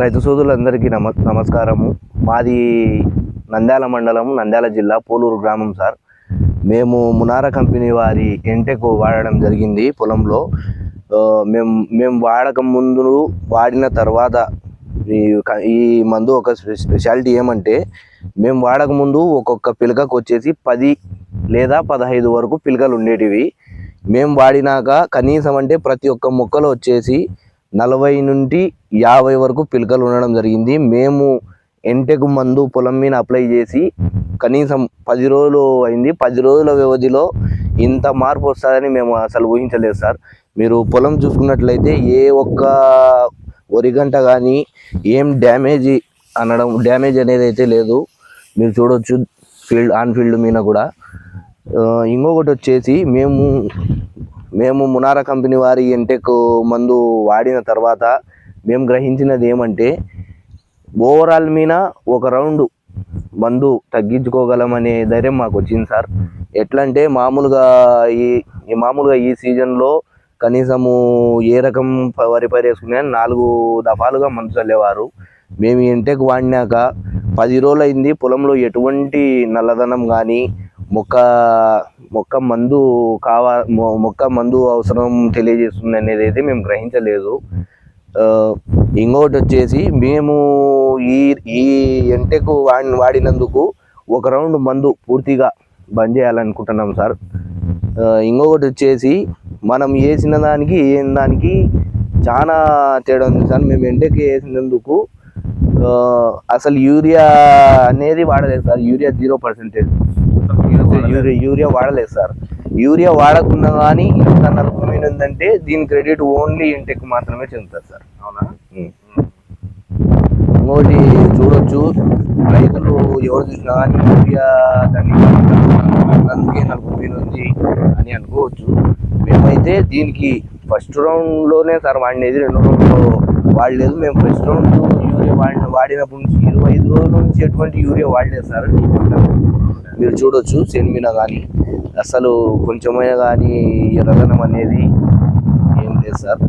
రైతు సోదరులందరికీ నమ నమస్కారము. మాది నంద్యాల మండలం నంద్యాల జిల్లా పోలూరు గ్రామం సార్. మేము మునార కంపెనీ వారి ఎంటెక్ వాడడం జరిగింది పొలంలో. మేము మేము వాడక ముందు వాడిన తర్వాత ఈ ఈ మందు ఒక స్పెషాలిటీ ఏమంటే మేము వాడక ముందు ఒక్కొక్క పిలకకు వచ్చేసి పది లేదా పదహైదు వరకు పిలకలు ఉండేటివి. మేము వాడినాక కనీసం అంటే ప్రతి ఒక్క మొక్కలో వచ్చేసి నలభై నుండి యాభై వరకు పిలకలు ఉండడం జరిగింది. మేము ఎంటెకు మందు పొలం మీద అప్లై చేసి కనీసం పది రోజులు అయింది. పది రోజుల వ్యవధిలో ఇంత మార్పు వస్తుందని మేము అసలు ఊహించలేదు సార్. మీరు పొలం చూసుకున్నట్లయితే ఏ ఒక్క వరి గంట కానీ ఏం డ్యామేజ్ అనడం డ్యామేజ్ అనేది అయితే లేదు. మీరు చూడొచ్చు ఫీల్డ్ ఆన్ ఫీల్డ్ మీద కూడా. ఇంకొకటి వచ్చేసి మేము మేము మునారా కంపెనీ వారి ఎంటెక్ మందు వాడిన తర్వాత మేము గ్రహించినది ఏమంటే ఓవరాల్ మీద ఒక రౌండ్ మందు తగ్గించుకోగలమనే ధైర్యం మాకు వచ్చింది సార్. ఎట్లా అంటే మామూలుగా ఈ ఈ మామూలుగా ఈ సీజన్లో కనీసము ఏ రకం వరి పైరు వేసుకునే నాలుగు దఫాలుగా మందు చల్లేవారు. మేము ఈ ఎంటెక్ వాడినాక పది రోజులు అయింది పొలంలో ఎటువంటి నల్లదనం కానీ మొక్క మొక్క మందు కావా మొక్క మందు అవసరం తెలియజేస్తుంది అనేది అయితే మేము గ్రహించలేదు. ఇంకొకటి వచ్చేసి మేము ఈ ఈ ఎంటెకు వాడి వాడినందుకు ఒక రౌండ్ మందు పూర్తిగా బంద్ చేయాలనుకుంటున్నాం సార్. ఇంకొకటి వచ్చేసి మనం వేసిన దానికి వేసిన దానికి చాలా తేడా ఉంది సార్. మేము ఎంటెక్ వేసినందుకు అసలు యూరియా అనేది వాడలేదు sir. Urea zero percentage. Urea urea వాడలేదు సార్. యూరియా వాడకుండా కానీ ఇంత నలుపుమైన ఉందంటే దీని క్రెడిట్ ఓన్లీ ఇంటెక్ మాత్రమే చెందుతుంది సార్. అవునా. ఇంకోటి చూడొచ్చు. రైతులు ఎవరు చూసినా కానీ యూరియా దాన్ని అందుకే నలుపు మీద ఉంది అని అనుకోవచ్చు. మేమైతే దీనికి ఫస్ట్ రౌండ్లోనే సార్ వాడినది. రెండో రౌండ్లో వాడలేదు. మేము ఫస్ట్ రౌండ్ యూరియా వాడిన వాడినప్పటి నుంచి ఇరవై ఐదు రోజుల నుంచి ఎటువంటి యూరియా వాడలేదు సార్. మీరు చూడొచ్చు సెన్మిన కానీ అసలు కొంచెమైనా కానీ ఎర్రదనం అనేది ఏం లేదు సార్.